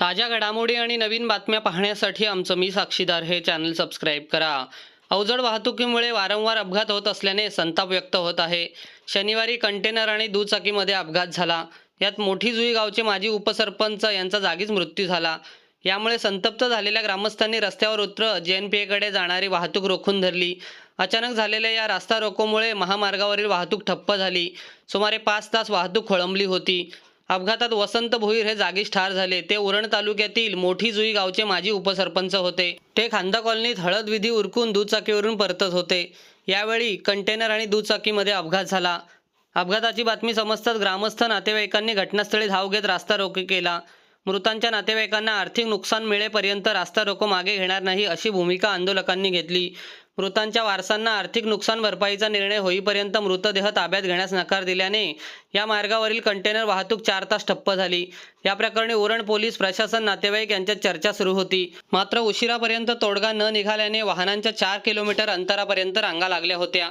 ताज्या घडामोडी आणि नवीन बातम्या पाहण्यासाठी आमचं मी साक्षीदार हे चॅनल सबस्क्राईब करा. अवजड वाहतुकीमुळे वारंवार अपघात होत असल्याने संताप व्यक्त होत आहे. शनिवारी कंटेनर आणि दुचाकीमध्ये अपघात झाला. यात मोठी जुई गावचे माजी उपसरपंच यांचा जागीच मृत्यू झाला. यामुळे संतप्त झालेल्या ग्रामस्थांनी रस्त्यावर उतरत एकडे जाणारी वाहतूक रोखून धरली. अचानक झालेल्या या रास्ता रोकोमुळे महामार्गावरील वाहतूक ठप्प झाली. सुमारे पाच तास वाहतूक खोळंबली होती. अपघातात वसंत भोईर हे जागीच ठार झाले. ते उरण तालुक्यातील मोठी जुई गावचे माजी उपसरपंच होते. ते खांदा कॉलनीत हळद विधी उरकून दुचाकीवरून परतत होते. यावेळी कंटेनर आणि दुचाकीमध्ये अपघात झाला. अपघाताची बातमी समजताच ग्रामस्थ नातेवाईकांनी घटनास्थळी धाव घेत रास्ता रोको केला. मृतांच्या नातेवाईकांना आर्थिक नुकसान मिळेपर्यंत रास्ता रोको मागे घेणार नाही अशी भूमिका आंदोलकांनी घेतली. मृतांच्या वारसांना आर्थिक नुकसान भरपाईचा निर्णय होईपर्यंत मृतदेह ताब्यात घेण्यास नकार दिल्याने या मार्गावरील कंटेनर वाहतूक चार तास ठप्प झाली. या प्रकरणी उरण पोलीस प्रशासन नातेवाईक यांच्यात चर्चा सुरू होती. मात्र उशिरापर्यंत तोडगा न निघाल्याने वाहनांच्या चार किलोमीटर अंतरापर्यंत रांगा लागल्या होत्या.